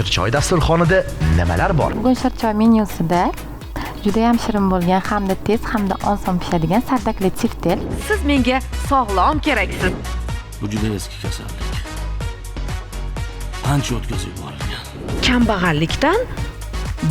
shirchoy dasturxonida nimalar bor bugun shirchoy menyusida judayam shirin bo'lgan hamda tez hamda oson pishadigan sardakli tiftel siz menga sog'lom keraksiz Bu juda eski kasallik. Qancha o'tkazib yuborilgan. kambag'allikdan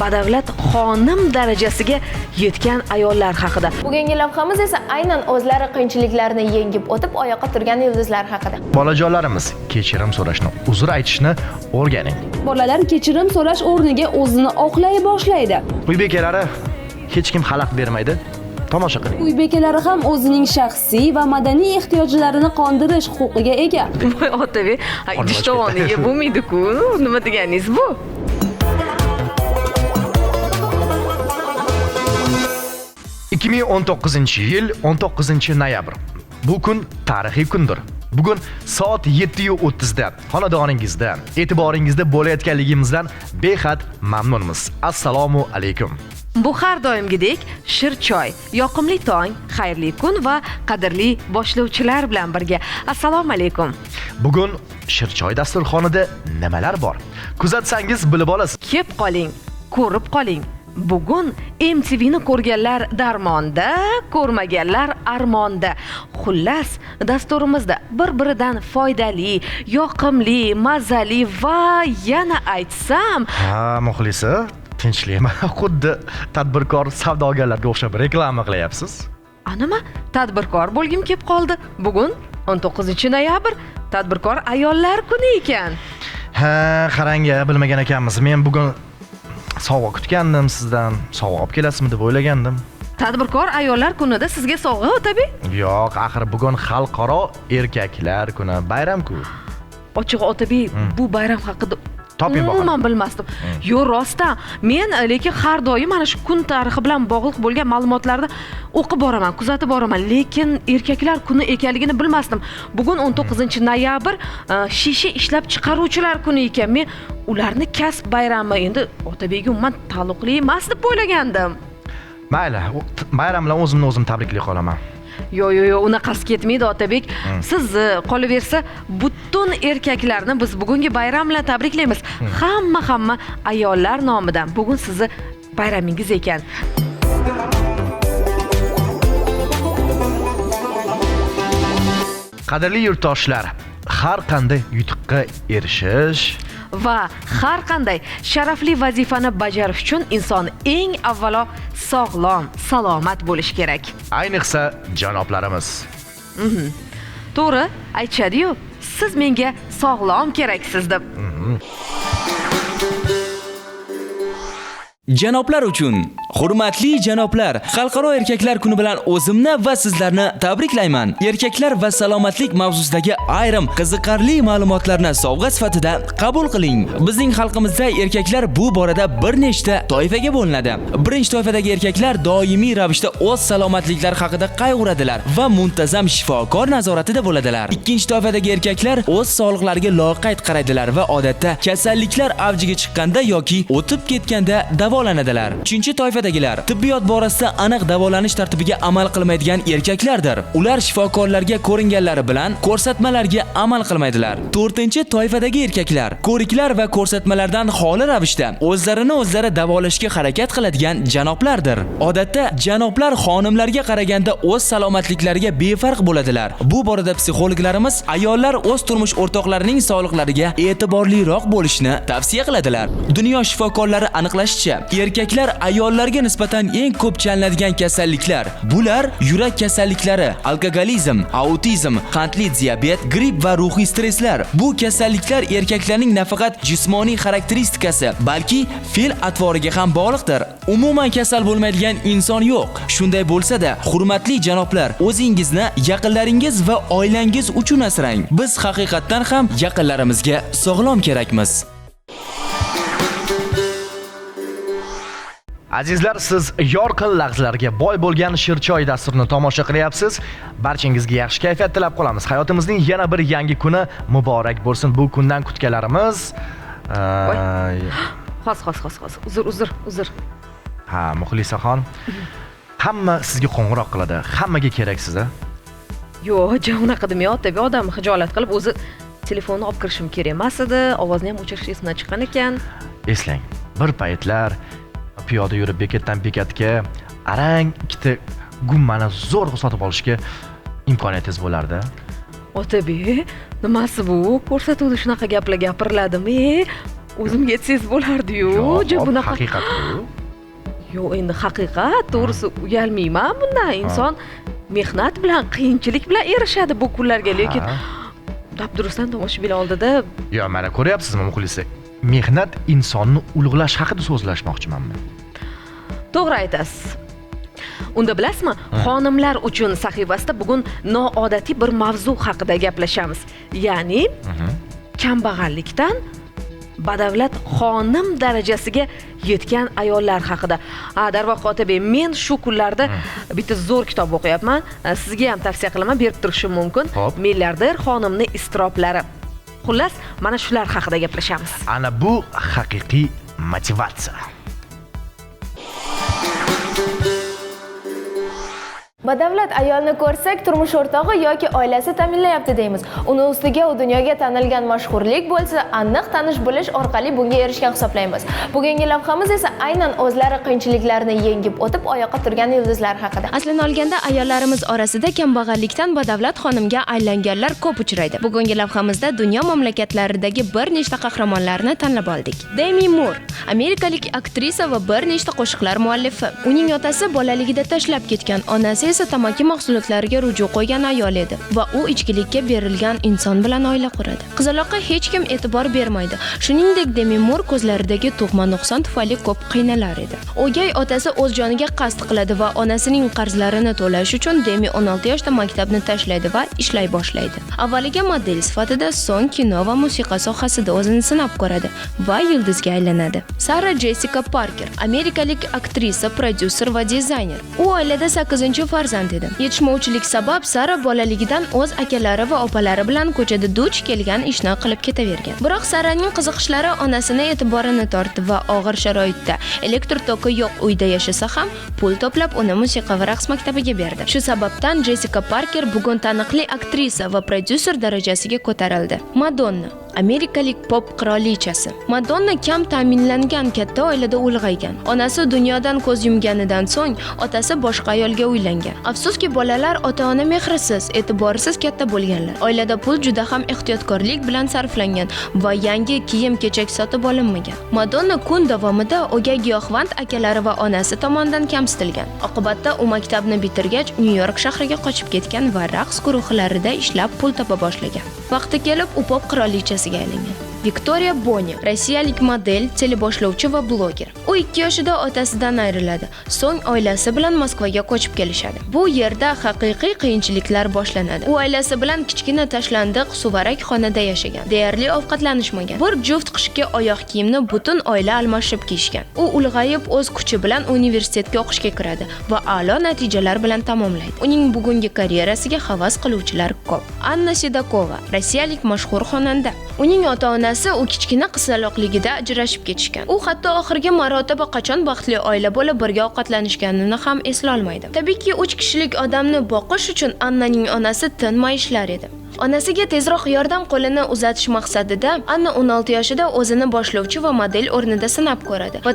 badavlat xonim darajasiga yetgan ayollar haqida. Bugungi lavhamiz esa aynan o'zlari qiyinchiliklarni yengib o'tib oyoqqa turgan yulduzlar haqida. Bolajonlarimiz kechirim so'rashni uzr aytishni o'rganing. Bolalar kechirim so'rash o'rniga o'zini oqlay boshlaydi. Uy bekalari hech kim xalaqit bermaydi. Tomosha qiling. Uy bekalari ham o'zining shaxsiy va madaniy ehtiyojlarini qondirish huquqiga ega. Voy otabek ha, Olma idish tovoniga ketdi. bo'lmaydiku. Nima deganingiz bu 2019 yil 19 noyabr. Bu kun tarixiy kundir. Bugun soat 7:30 da xonadoningizda e'tiboringizda bo'layotganligimizdan behad mamnunmiz. Assalomu alaykum. Bu har doimgidek shirchoy yoqimli tong xayrli kun va qadrli boshlovchilar bilan birga. Assalomu alaykum. Bugun shirchoy dasturxonida nimalar bor? Kuzatsangiz bilib olasiz kelib qoling ko'rib qoling bugun mtvni ko'rganlar darmonda ko'rmaganlar armonda. Xullas dasturimizda bir biridan foydali yoqimli mazali va yana aytsam ha muxlisi tinchlikmi xuddi tadbirkor savdogarlarga o'xshab reklama qilyapsiz. Anima tadbirkor bo'lgim kelib qoldi. Bugun 19 noyabr tadbirkor ayollar kuni ekan. Ha qarang a, bilmagan ekanmiz. Men bugun sovg'a kutgandim sizdan sovg'a olib kelasizmi deb o'ylagandim. Tadbirkor ayollar kunida sizga sovg'a otabek yo'q axir bugun xalqaro erkaklar kuni bayram-ku. Ochig'i otabek bu bayram haqida Toping bahona. umuman bilmasdim. Yo'q rostdan men e, lekin har doim mana shu kun tarixi bilan bog'liq bo'lgan ma'lumotlarni o'qib boraman kuzatib boraman. Lekin erkaklar kuni ekanligini bilmasdim. Bugun 19 noyabr e, shisha ishlab chiqaruvchilar kuni ekan. Men ularni kasb bayrami endi otabekka umuman taalluqli emas deb o'ylagandim. Mayli bayram bilan o'zimni o'zim tabriklay qolaman yo'q yo'q yo'q unaqasi ketmaydi otabek. Siz e, qolaversa butun erkaklarni biz bugungi bayram bilan tabriklaymiz hamma hamma ayollar nomidan bugun sizni bayramingiz ekan. Qadrli yurtdoshlar har qanday yutuqqa erishish va har qanday sharafli vazifani bajarish uchun inson eng avvalo sog'lom salomat bo'lishi kerak. Ayniqsa janoblarimiz. To'g'ri aytishadiyu siz menga sog'lom keraksiz deb Janoblar uchun hurmatli janoblar, Xalqaro erkaklar kuni bilan o'zimni va sizlarni tabriklayman. Erkaklar va salomatlik mavzusidagi ayrim qiziqarli ma'lumotlarni sovg'a sifatida qabul qiling. Bizning xalqimizda erkaklar bu borada bir nechta toifaga bo'linadi. Birinchi toifadagi erkaklar doimiy ravishda o'z salomatliklari haqida qayg'uradilar va muntazam shifokor nazoratida bo'ladilar. Ikkinchi toifadagi erkaklar o'z sog'liqlariga loqayd qaraydilar va odatda kasalliklar avjiga chiqqanda yoki o'tib ketganda davo davolanadilar. Uchinchi toifadagilar tibbiyot borasida aniq davolanish tartibiga amal qilmaydigan erkaklardir. Ular shifokorlarga ko'ringanlari bilan ko'rsatmalarga amal qilmaydilar. To'rtinchi toifadagi erkaklar ko'riklar va ko'rsatmalardan xoli ravishda o'zlarini o'zlari davolashga harakat qiladigan janoblardir. Odatda janoblar xonimlarga qaraganda o'z salomatliklariga befarq bo'ladilar. Bu borada psixologlarimiz ayollar o'z turmush o'rtoqlarining sog'liqlariga e'tiborliroq bo'lishni tavsiya qiladilar. Dunyo shifokorlari aniqlashicha, erkaklar ayollarga nisbatan eng ko'p chalinadigan kasalliklar. Bular yurak kasalliklari, alkogolizm, autizm, qandli diabet, gripp va ruhiy stresslar. Bu kasalliklar erkaklarning nafaqat jismoniy xarakteristikasi, balki fe'l atvoriga ham bog'liqdir. Umuman kasal bo'lmaydigan inson yo'q. Shunday bo'lsa-da, hurmatli janoblar, o'zingizni, yaqinlaringiz va oilangiz uchun asrang. Biz haqiqatdan ham yaqinlarimizga sog'lom kerakmiz. Azizlar siz yorqin lahzalarga boy bo'lgan shirchoy dasturini tomosha qilyapsiz. Barchangizga yaxshi kayfiyat tilab qolamiz. Hayotimizning yana bir yangi kuni muborak bo'lsin bu kundan kutganlarimiz xos xos xos xos. Uzr uzr uzr. Ha muxlisaxon hamma sizga qo'ng'iroq qiladi. Hammaga keraksiz a? Yo'q ja unaqa demay otabek odam hijolat qilib o'zi telefonni olib kirishim kerak emas edi. Ovozni ham o'chirish esimdan chiqqan ekan. Eslang bir paytlar piyoda yurib bekatdan bekatga arang ikkita gummani zo'rg'a sotib olishga imkoniyatingiz bo'lardi. Otabek nimasi bu? Ko'rsatuvda shunaqa gaplar gapiriladimi? O'zimga aytsangiz bo'lardiyu. Bunaqa haqiqat bu. Yo'q endi haqiqat to'g'risi uyalmayman bundan. Inson mehnat bilan qiyinchilik bilan erishadi bu kunlarga. Lekin dabdurustdan tomoshabin oldida yo mana ko'ryapsizmi muxlislar mehnat insonni ulug'lash haqida so'zlashmoqchiman men to'g'ri aytasiz. Unda bilasizmi? Xonimlar uchun sahifasida bugun noodatiy bir mavzu haqida gaplashamiz. Ya'ni kambag'allikdan badavlat xonim darajasiga yetgan ayollar haqida. Ha darvoqe otabek men shu kunlarda bitta zo'r kitob o'qiyapman. Sizga ham tavsiya qilaman berib turishim mumkin. Milliarder xonimni iztiroblari xullas mana shular haqida gaplashamiz. Ana bu haqiqiy motivatsiya. Badavlat ayolni ko'rsak turmush o'rtog'i yoki oilasi ta'minlayapti deymiz uni ustiga u dunyoga tanilgan mashhurlik bo'lsa aniq tanish bilish orqali bunga erishgan hisoblaymiz bugungi lavhamiz esa aynan o'zlari qiyinchiliklarni yengib o'tib oyoqqa turgan yulduzlar haqida Aslini olganda ayollarimiz orasida kambag'allikdan badavlat xonimga aylanganlar ko'p uchraydi. Bugungi lavhamizda dunyo mamlakatlaridagi bir nechta qahramonlarni tanlab oldik. Demi Moore, amerikalik aktrisa va bir nechta qo'shiqlar muallifi. Uning otasi bolaligida tashlab ketgan, onasi esa tamaki mahsulotlariga ruju qo'ygan ayol edi va u ichkilikka berilgan inson bilan oila quradi. Qizaloqqa hech kim e'tibor bermaydi. Shuningdek, Demi Mur ko'zlaridagi tug'ma nuqson tufayli ko'p qiynalar edi. O'gay otasi o'z joniga qasd qiladi va onasining qarzlarini to'lash uchun Demi 16 yoshda maktabni tashlaydi va ishlay boshlaydi. Avvaliga model sifatida, so'ng kino va musiqa sohasida o'zini sinab ko'radi va yulduzga aylanadi. Sara Jessica Parker, amerikalik aktrisa, prodyuser va dizayner. U oilada farzand edi. Yetishmovchilik sabab Sara bolaligidan o'z akalari va opalari bilan ko'chada duch kelgan ishni qilib ketavergan. Biroq Saraning qiziqishlari onasini e'tiborini tortdi va og'ir sharoitda elektr toki yo'q uyda yashasa ham pul to'plab uni musiqa va raqs maktabiga berdi. Shu sababdan Jessica Parker bugun taniqli aktrisa va prodyuser darajasiga ko'tarildi. Madonna Amerikalik pop qirolichasi. Madonna kam ta'minlangan katta oilada ulg'aygan. Onasi dunyodan ko'z yumganidan so'ng otasi boshqa ayolga uylangan. Afsuski bolalar ota-ona mehrisiz, e'tiborsiz katta bo'lganlar. Oilada pul juda ham ehtiyotkorlik bilan sarflangan va yangi kiyim-kechak sotib olinmagan. Madonna kun davomida o'gay giyohvand akalari va onasi tomonidan kamsitilgan. Oqibatda u maktabni bitirgach Nyu-York shahriga qochib ketgan va raqs guruhlarida ishlab pul topa boshlagan. Vaqti kelib u pop qirolichasiga aylangan. Viktoriya Boni, rossiyalik model, teleboshlovchi va bloger. U 2 yoshida otasidan ayriladi. So'ng oilasi bilan Moskvaga ko'chib kelishadi. Bu yerda haqiqiy qiyinchiliklar boshlanadi. U oilasi bilan kichkina tashlandiq suvarak xonada yashagan. Deyarli ovqatlanishmagan. Bir juft qishki oyoq kiyimni butun oila almashib kiyishgan. U ulg'ayib o'z kuchi bilan universitetga o'qishga kiradi va a'lo natijalar bilan tamomlaydi. Uning bugungi karyerasiga havas qiluvchilar ko'p. Anna Sedakova, rossiyalik mashhur xonanda. Uning ota-onasi u kichkina qizaloqligida ajrashib ketishgan. U hatto oxirgi marotaba qachon baxtli oila bo'lib birga ovqatlanishganini ham eslolmaydi. Tabiiyki, 3 kishilik odamni boqish uchun Annaning onasi tinmay ishlar edi. Onasiga tezroq yordam qo'lini uzatish maqsadida Anna 16 yoshida o'zini boshlovchi va model o'rnida sinab ko'radi va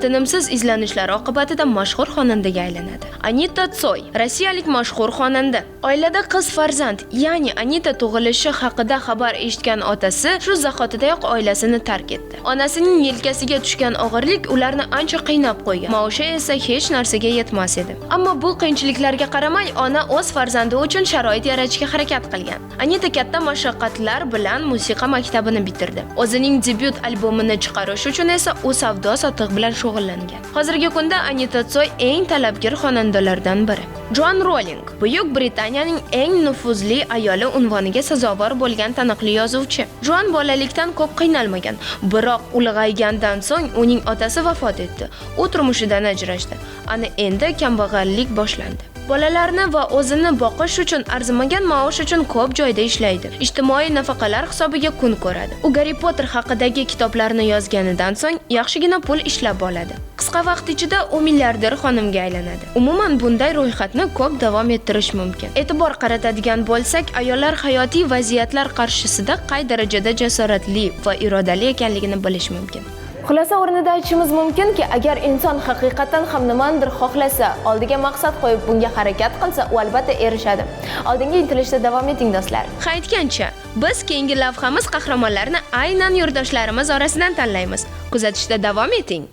izlanishlar oqibatida mashhur xonandaga aylanadi. Anita Tsoy, rossiyalik mashhur xonanda. Oilada qiz farzand, ya'ni Anita tug'ilishi haqida xabar eshitgan otasi shu zahotidayoq oilasini tark etdi. Onasining yelkasiga tushgan og'irlik ularni ancha qiynab qo'ygan. Maoshi esa hech narsaga yetmas edi. Ammo bu qiyinchiliklarga qaramay, ona o'z farzandi uchun sharoit yaratishga harakat qilgan. Anita katta mashaqqatlar bilan musiqa maktabini bitirdi. O'zining debyut albomini chiqarish uchun esa u savdo sotiq bilan shug'ullangan. Hozirgi kunda Anita Tsoy eng talabgir xonandalardan biri. Joan Rowling Buyuk Britaniyaning eng nufuzli ayoli unvoniga sazovor bo'lgan taniqli yozuvchi. Joan bolalikdan ko'p qiynalmagan, biroq ulg'aygandan so'ng uning otasi vafot etdi. U turmushidan ajrashdi. Ana endi kambag'allik boshlandi. Bolalarni va o'zini boqish uchun arzimagan maosh uchun ko'p joyda ishlaydi. Ijtimoiy nafaqalar hisobiga kun ko'radi. U Garri Potter haqidagi kitoblarni yozganidan so'ng yaxshigina pul ishlab oladi. Qisqa vaqt ichida u milliarder xonimga aylanadi umuman bunday ro'yxatni ko'p davom ettirish mumkin e'tibor qaratadigan bo'lsak ayollar hayotiy vaziyatlar qarshisida qay darajada jasoratli va irodali ekanligini bilish mumkin Xulosa o'rnida aytishimiz mumkinki, agar inson haqiqatan ham nimanidir xohlasa, oldiga maqsad qo'yib bunga harakat qilsa, u albatta erishadi. Oldinga intilishda davom eting do'stlar. Ha aytgancha biz keyingi lavhamiz qahramonlarini aynan yurtdoshlarimiz orasidan tanlaymiz kuzatishda davom eting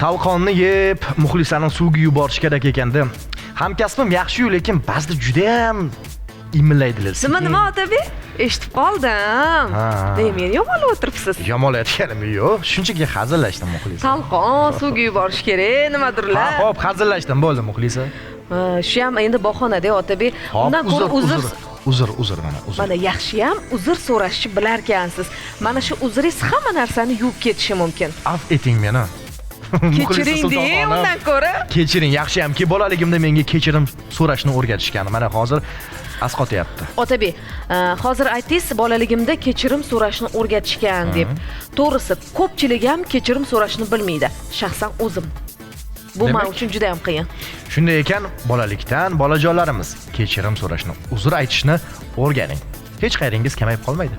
Tavqonni yeb, muxlislarni suvga yuborish kerak ekanda. Hamkasbim yaxshi-yu, lekin ba'zida juda ham imillaydilar. nima nima otabek eshitib qoldim demak meni yomonlab o'tiribsiz Yomonlayotganim yo'q, shunchaki hazillashdim muxlisa. talqon suvga yuborish kerak nimadirlar hop, hazillashdim, bo'ldi muxlisa. Shu ham endi bahonada otabek undan ko'ra uzr, uzr uzr, mana, uzr. mana yaxshiyam uzr so'rashni bilarkansiz mana shu uzringiz hamma narsani yuvib ketishi mumkin Af eting meni. Kechiring de Sultonxonim. undan ko'ra Kechiring, yaxshiyamki bolaligimda menga kechirim so'rashni o'rgatishgan. Mana hozir asqotyapti. otabek hozir aytdingiz bolaligimda kechirim so'rashni o'rgatishgan deb to'g'risi ko'pchilik ham kechirim so'rashni bilmaydi shaxsan o'zim bu men uchun juda ham qiyin Shunday ekan, bolalikdan bolajonlarimiz kechirim so'rashni, uzr aytishni o'rganing. Hech qayeringiz kamayib qolmaydi.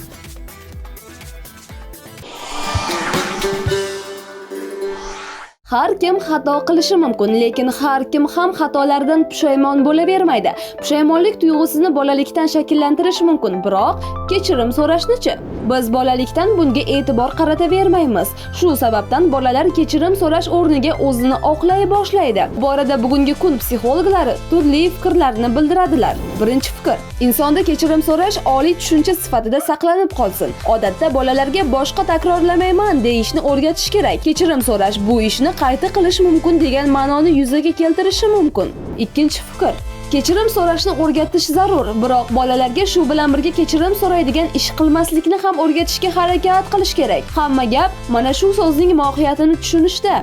Har kim xato qilishi mumkin, lekin har kim ham xatolaridan pushaymon bo'lavermaydi. Pushaymonlik tuyg'usini bolalikdan shakllantirish mumkin, biroq kechirim so'rashnichi Biz bolalikdan bunga e'tibor qaratavermaymiz. Shu sababdan bolalar kechirim so'rash o'rniga o'zini oqlay boshlaydi. Bu borada bugungi kun psixologlari turli fikrlarni bildiradilar. Birinchi fikr: insonda kechirim so'rash oliy tushuncha sifatida saqlanib qolsin. Odatda bolalarga boshqa takrorlamayman deyishni o'rgatish kerak. Kechirim so'rash bu ishni qayta qilish mumkin degan ma'noni yuzaga keltirishi mumkin. Ikkinchi fikr: Kechirim so'rashni o'rgatish zarur, biroq bolalarga shu bilan birga kechirim so'raydigan ish qilmaslikni ham o'rgatishga harakat qilish kerak. Hamma gap mana shu so'zning mohiyatini tushunishda.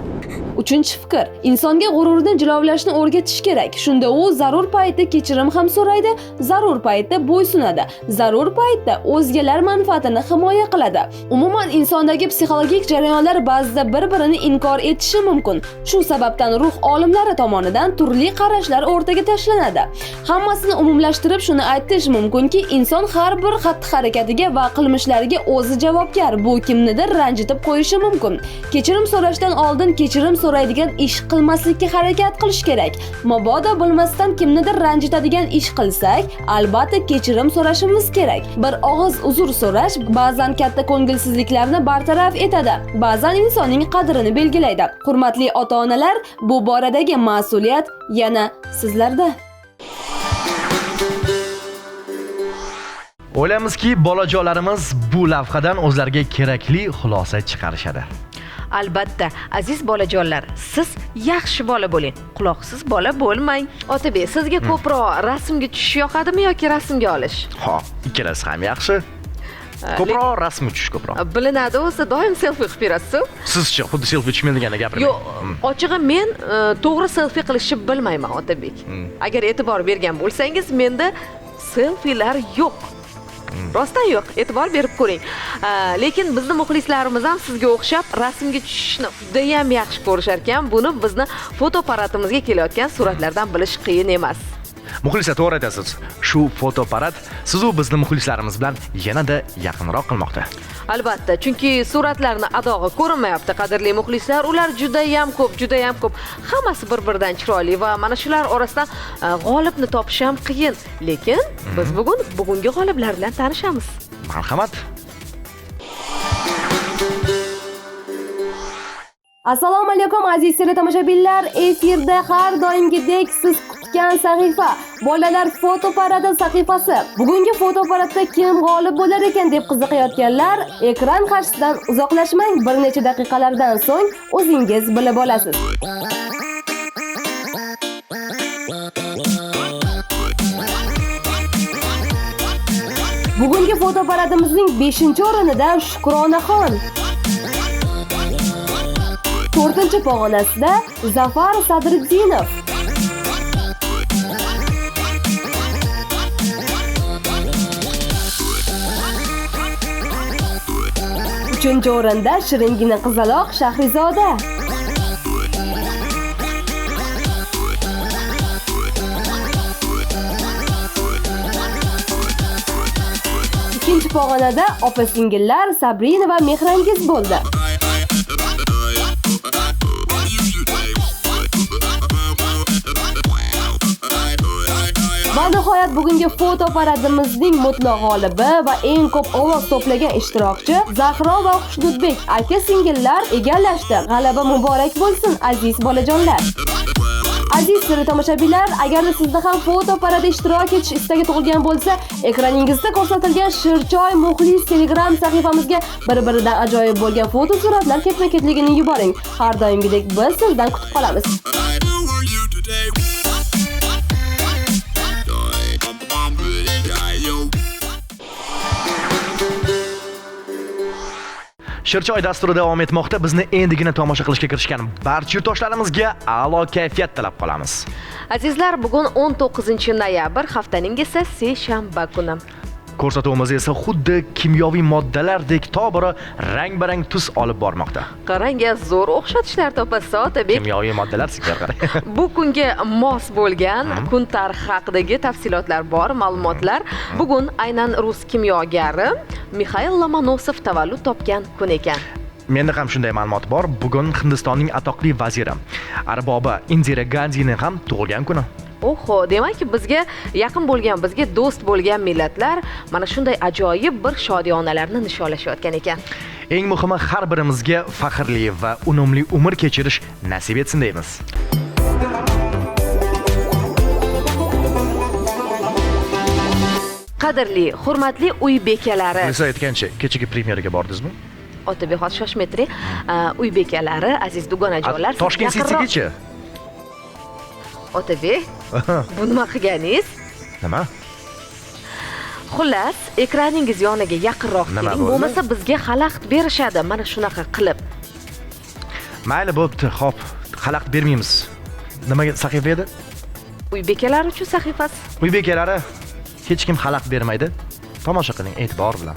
Uchinchi fikr: Insonga g'ururini jilovlashni o'rgatish kerak. Shunda u zarur paytda kechirim ham so'raydi, zarur paytda bo'ysunadi, zarur paytda o'zgalar manfaatini himoya qiladi. Umuman insondagi psixologik jarayonlar ba'zida bir-birini inkor etishi mumkin. Shu sababdan ruh olimlari tomonidan turli qarashlar o'rtaga tashlanadi. Hammasini umumlashtirib shuni aytish mumkinki, inson har bir xatti-harakatiga va qilmishlariga o'zi javobgar. Bu kimnidir ranjitib qo'yishi mumkin. Kechirim so'rashdan oldin kechirim so'raydigan ish qilmaslikka harakat qilish kerak. Mabodo bilmasdan kimnidir ranjitadigan ish qilsak, albatta kechirim so'rashimiz kerak. Bir og'iz uzr so'rash ba'zan katta ko'ngilsizliklarni bartaraf etadi, ba'zan insonning qadrini belgilaydi. Hurmatli ota-onalar, bu boradagi mas'uliyat yana sizlarda. O'ylaymizki, bolajonlarimiz bu lavhadan o'zlariga kerakli xulosa chiqarishadi. Albatta aziz bolajonlar siz yaxshi bola bo'ling. Quloqsiz bola bo'lmang. Otabek sizga ko'proq rasmga tushish yoqadimi yoki rasmga olish? Xo'p, ikkalasi ham yaxshi. Ko'proq rasm uchish ko'proq. bilinadi o'zi doim selfi qilib berasiz Sizchi xuddi selfie uchmen deganda gapirmang. yo'q ochig'i men to'g'ri selfi qilishni bilmayman otabek agar e'tibor bergan bo'lsangiz menda selfilar yo'q rostdan yo'q e'tibor berib ko'ring. Э, lekin bizni muxlislarimiz ham sizga o'xshab rasmga tushishni judayam yaxshi ko'rishar ekan. Buni bizni fotoapparatimizga kelayotgan suratlardan bilish qiyin emas. Muxlisa to'g'ri aytasiz. Shu fotoapparat sizu bizni muxlislarimiz bilan yanada yaqinroq qilmoqda. albatta chunki suratlarni adog'i ko'rinmayapti qadrli muxlislar ular judayam ko'p judayam ko'p hammasi bir biridan chiroyli va mana shular orasidan e, g'olibni topish ham qiyin lekin biz bugun bugungi g'oliblar bilan tanishamiz Marhamat. Assalomu alaykum aziz teletomoshabinlar. Efirda har doimgidek siz kutgan sahifa Bolalar foto paradi sahifasi. Bugungi foto paradda kim g'olib bo'lar ekan deb qiziqayotganlar, ekran qarshisidan uzoqlashmang. Bir necha daqiqalardan so'ng o'zingiz bilib olasiz. Bugungi foto paradimizning 5-o'rinida Shukronaxon. to'rtinchi pog'onasida Zafar Sadriddinov. Uchinchi o'rinda shiringina qizaloq shahrizoda. Ikkinchi pog'onada opa singillar sabrina va mehrangiz bo'ldi. Bugungi foto paradimizning mutlaq g'olibi va eng ko'p ovoz to'plagan ishtirokchi Zahro va Xushnudbek aka singillar egallashdi. G'alaba muborak bo'lsin aziz bolajonlar. Aziz tomoshabinlar, agarda sizda ham foto parada ishtirok etish istagi tug'ilgan bo'lsa, ekraningizda ko'rsatilgan Shirchoy muxlis Telegram sahifamizga bir-biridan ajoyib bo'lgan foto suratlar ketma-ketligini yuboring. Har doimgidek biz sizdan kutib qolamiz. Shirchoy dasturi davom etmoqda. Bizni endigina tomosha qilishga kirishgan barcha yurtdoshlarimizga a'lo kayfiyat tilab qolamiz. Azizlar, bugun 19-noyabr, haftaning esa seshanba kuni. Ko'rsatuvimiz esa xuddi kimyoviy moddalardek tobora rang-barang tus olib bormoqda. Qarang, zo'r o'xshatishlar topasiz, Otabek. Kimyoviy moddalar sizga qarang. Bu kunga mos bo'lgan kun tarixi haqidagi tafsilotlar bor, ma'lumotlar. Bugun aynan rus kimyogari Mixail Lomonosov tavallud topgan kun ekan. Menda ham shunday ma'lumot bor. Bugun Hindistonning atoqli vaziri Arboba Indira Gandini ham tug'ilgan kuni. Oho, demak bizga yaqin bo'lgan, bizga do'st bo'lgan millatlar mana shunday ajoyib bir shodiyonalarni nishonlashayotgan ekan. Eng muhimi har birimizga faxrli va unumli umr kechirish nasib etsin deymiz. Qadrli, hurmatli uy bekalari, Siz aytgancha, kechagi premyeraga bordingizmi? Otabek hozir shoshmetri, uy bekalari, aziz dugonajonlar, Toshkent Citygacha. Otabek, bu nima qilganingiz? Nima? Xullas, ekraningiz yoniga yaqinroq keling, bo'lmasa bizga xalaqit berishadi mana shunaqa qilib. Mayli bo'pti, xo'p, xalaqit bermaymiz. Nimaga sahifa edi? Uy bekalari uchun sahifasi. Uy bekalari hech kim xalaqit bermaydi. Tomosha qiling e'tibor bilan.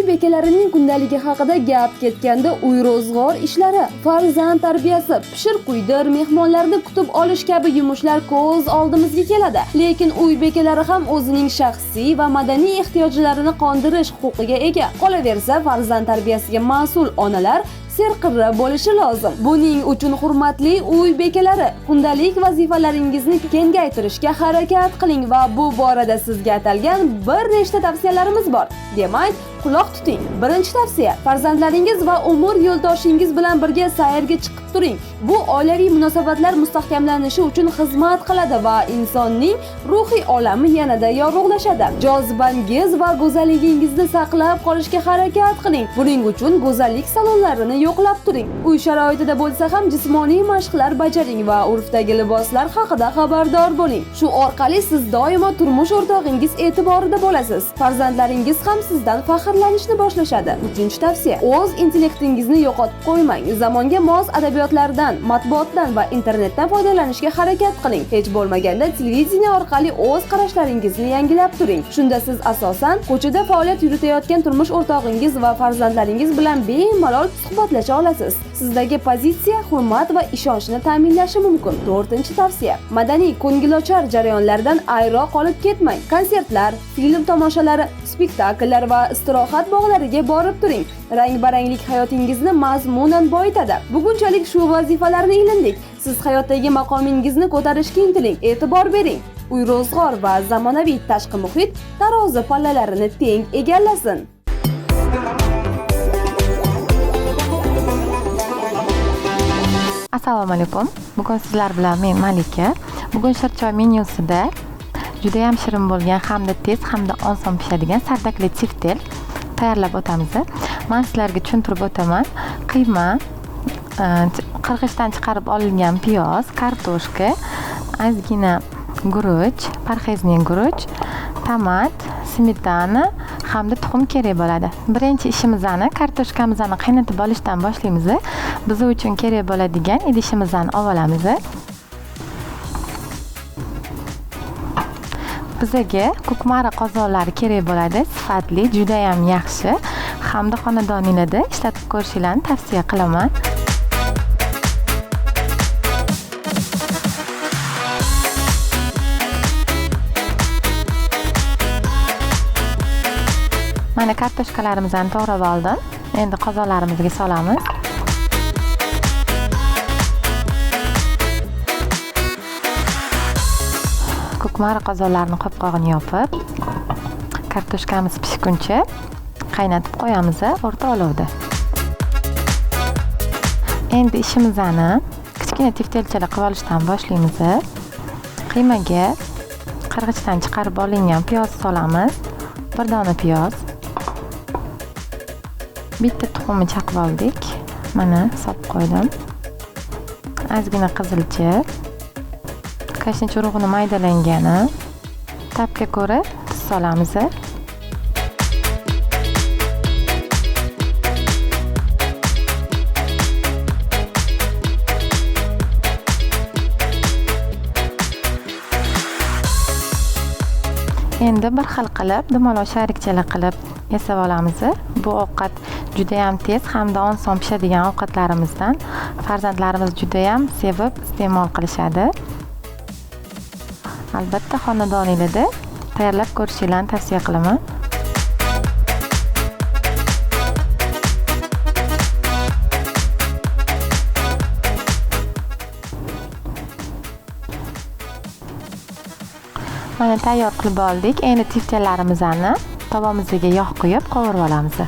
Uy bekalarining kundaligi haqida gap ketganda uy ro'zg'or ishlari, farzand tarbiyasi, pishir quydir, mehmonlarni kutib olish kabi yumushlar ko'z oldimizga keladi. Lekin uy bekalari ham o'zining shaxsiy va madaniy ehtiyojlarini qondirish huquqiga ega. Qolaversa, farzand tarbiyasiga mas'ul onalar serqirra bo'lishi lozim. Buning uchun hurmatli uy bekalari, kundalik vazifalaringizni kengaytirishga harakat qiling va bu borada sizga atalgan bir nechta tavsiyalarimiz bor. Demak, quloq tuting. Birinchi tavsiya: farzandlaringiz va umr yo'ldoshingiz bilan birga sayrga chiqib turing. Bu oilaviy munosabatlar mustahkamlanishi uchun xizmat qiladi va insonning ruhiy olami yanada yorug'lashadi. Jozibangiz va go'zalligingizni saqlab qolishga harakat qiling. Buning uchun go'zallik salonlarini yo'qlab turing. Uy sharoitida bo'lsa ham jismoniy mashqlar bajaring va urfdagi liboslar haqida xabardor bo'ling. Shu orqali siz doimo turmush o'rtog'ingiz e'tiborida bo'lasiz. Farzandlaringiz ham sizdan faxrlanishni boshlashadi. Uchinchi tavsiya: o'z intellektingizni yo'qotib qo'ymang. Zamonga mos adabiyotlardan, matbuotdan va internetdan foydalanishga harakat qiling. Hech bo'lmaganda televideniye orqali o'z qarashlaringizni yangilab turing. Shunda siz asosan ko'chada faoliyat yuritayotgan turmush o'rtog'ingiz va farzandlaringiz bilan bemalol suhbatlasha olasiz. Sizdagi pozitsiya hurmat va ishonchni ta'minlashi mumkin. To'rtinchi tavsiya: madaniy ko'ngilochar jarayonlardan ayro qolib ketmang. Konsertlar, film tomoshalari, spektakllar va rohat bog'lariga borib turing. Rang-baranglik hayotingizni mazmunan boyitadi. Bugunchalik shu vazifalarni ilindik. Siz hayotdagi maqomingizni ko'tarishga intiling, e'tibor bering. Uy ro'zg'or va zamonaviy tashqi muhit tarozi pallalarini teng egallasin. assalomu alaykum bugun sizlar bilan men malika bugun shirchoy menyusida juda ham shirin bo'lgan hamda tez hamda oson pishadigan sardakli tiftel tayyorlab o'tamiz man sizlarga tushuntirib o'taman. Qiyma e, qirg'ichdan chiqarib olingan piyoz kartoshka ozgina guruch parhezniy guruch tomat smetana hamda tuxum kerak bo'ladi. Birinchi ishimizni kartoshkamizni qaynatib olishdan boshlaymiz biz uchun kerak bo'ladigan idishimizni olib olamiz bizaga kukmari qozonlari kerak bo'ladi. Sifatli judayam yaxshi. Hamda xonadoninglarda ishlatib ko'rishinglarni tavsiya qilaman. Mana kartoshkalarimizni to'g'rab oldim. Endi qozonlarimizga solamiz. Kukmari qozonlarni qopqog'ini yopib kartoshkamiz pishguncha qaynatib qo'yamiz o'rta olovda. Endi ishimizni kichkina teftelchalar qilib olishdan boshlaymiz qiymaga qirg'ichdan chiqarib olingan piyoz solamiz bir dona piyoz. Bitta tuxumni chaqib oldik. Mana solib qo'ydim. Ozgina qizilcha kashnich urug'ini maydalangani tabga ko'ra tuz solamiz endi bir xil qilib dumaloq sharikchalar qilib yasab olamiz bu ovqat judayam tez hamda oson pishadigan ovqatlarimizdan. Farzandlarimiz judayam sevib iste'mol qilishadi. Albatta xonadoninglarda tayyorlab ko'rishinglarni tavsiya qilaman. Mana tayyor qilib oldik. Endi tiftellarimizni tovamizga yog' quyib qovurib olamiz.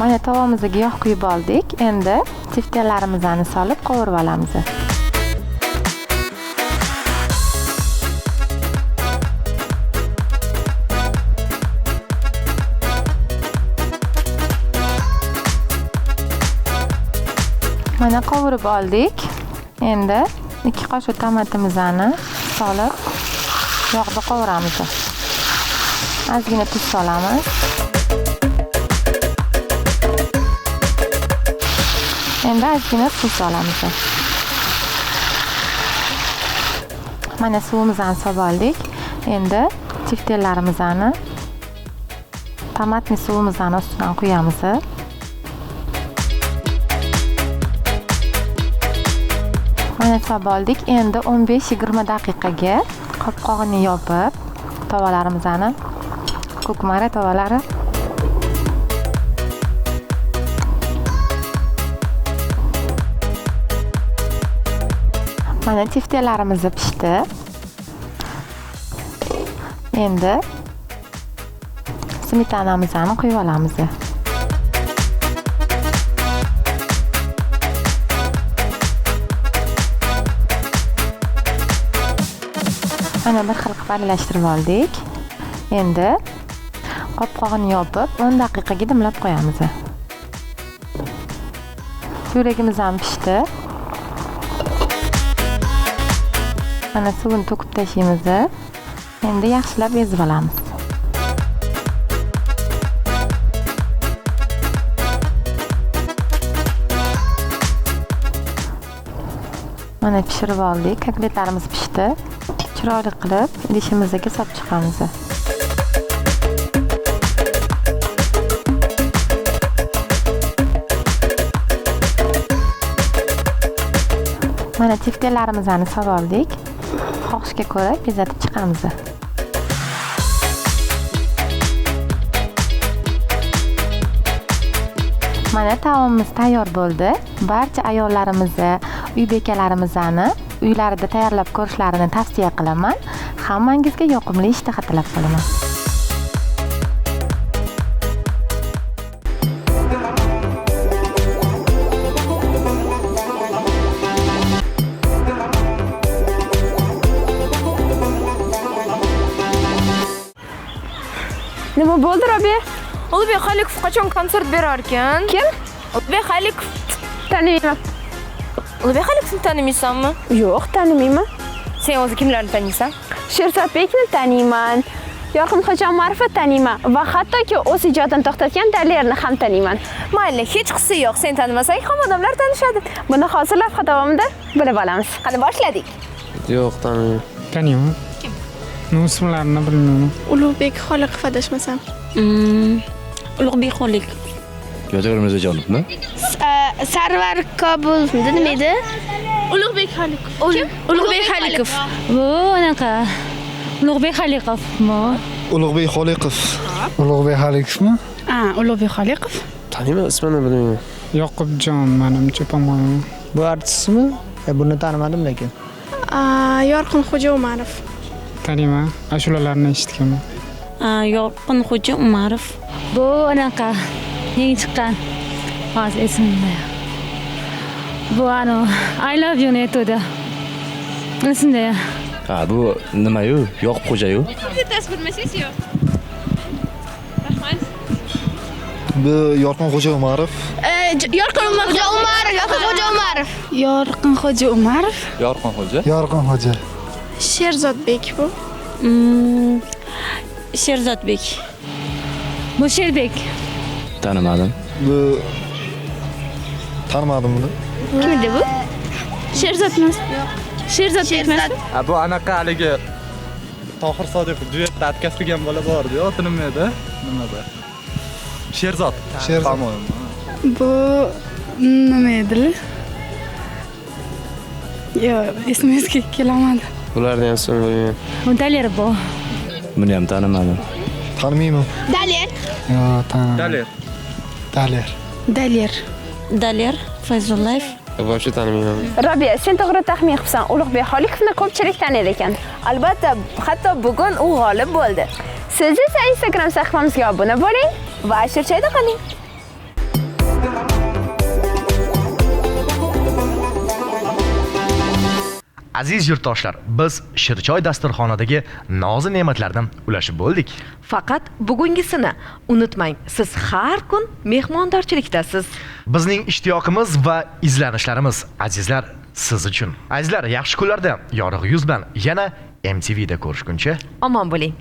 Mana tovamizga yog' quyib oldik. Endi tiftellarimizni solib qovurib olamiz. Mana qovurib oldik. Endi ikki qoshiq tomatimizni solib yog'da qovuramiz ozgina tuz solamiz. Endi ozgina suv solamiz. Mana suvimizni solib oldik. Endi tiftellarimizni tomatni suvimizni ustidan quyamiz. Mana oldik endi 15-20 daqiqaga qopqog'ini yopib tovalarimizni kukmara tovalari. Mana tiftelarimiz pishdi. Endi smetanamizni quyib olamiz mana bir xil qilib aralashtirib oldik. Endi qopqog'ini yopib 10 daqiqaga dimlab qo'yamiz. Yo'ragimiz ham pishdi. Mana suvini to'kib tashlaymiz endi yaxshilab ezib olamiz. Mana pishirib oldik. Kotletlarimiz pishdi. Chiroyli qilib idishimizga solib chiqamiz. Mana tiftellarimizni solib oldik. Xohishga ko'ra bezatib chiqamiz. Mana taomimiz tayyor bo'ldi. Barcha ayollarimizni uy bekalarimizni uylarida tayyorlab ko'rishlarini tavsiya qilaman. Hammangizga yoqimli ishtaha tilab qolaman. Nima bo'ldi robiya? Ulug'bek halikov qachon konsert berar ekan? Kim? Ulug'bek halikov tanimayman ulug'bek tanimaysanmi yo'q tanimayman sen o'zi kimlarni taniysan sherzodbekni taniyman yorqinxo'ja umarovni taniyman va hattoki o'z ijodini to'xtatgan dalerni ham taniyman mayli hech qisi yo'q sen tanimasang ham odamlar tanishadi buni hozir lavha davomida bilib olamiz qani boshladik yo'q tanimayman taniyman kim? Ну ismlarini bilmayman ulug'bek xoliqov adashmasam ulug'bek xoliqov Yodgor Mirzajonovmi? Sarvar kobulovmidi nima edi ulug'bek xoliqov. Ulug'bek xoliqov. Bu anaqa. Ulug'bek xoliqov ulug'bek xoliqov. Ulug'bek xoliqovmi ha ulug'bek xoliqov. Taniyman ismini bilmayman. Yoqubjon manimcha по-моему bu artistmi? E, buni tanimadim lekin. Yorqin xo'ja umarov. Taniyman ashulalarni eshitganman. Yorqinxo'ja umarov. Bu anaqa. Yangi chiqqan hozir esimda yo'q bu anavi i love you aytuvdi esimda yo'q Ha, bu nimayu? Yoqub xo'jayu. bu yorqin xo'ja umarov. Yorqin xo'ja umarov. Yorqin xo'ja umarov yorqin xo'ja umarov Yorqin xo'ja. yorqin xo'ja sherzodbek bu. Sherzodbek bu sherbek Tanimadim. bu tanimadim buni kim edi bu sherzodmas sherzodbek emas bu anaqa haligi tohir sodiqov duetda откazilgan bola bordi oti nima edi nimada sherzod Sherzod. bu nima edi yo'q esimga kelolmadi bularni ham ismini bilmayman bu daler bu. Buni ham tanimadim. tanimayman daler yo tan daler daler daler daler fayzullayev вообще tanimayman robiya sen to'g'ri taxmin qilibsan ulug'bek xoliqovni ko'pchilik taniydi ekan. Albatta hatto bugun u g'olib bo'ldi. Siz esa instagram sahifamizga obuna bo'ling va shirchoyda qoling aziz yurtdoshlar biz shirchoy dasturxonidagi nozi ne'matlardan ulashib bo'ldik. Faqat bugungisini unutmang siz har kun mehmondorchilikdasiz bizning ishtiyoqimiz va izlanishlarimiz azizlar siz uchun. Azizlar yaxshi kunlarda yorug' yuz bilan yana mtvda ko'rishguncha omon bo'ling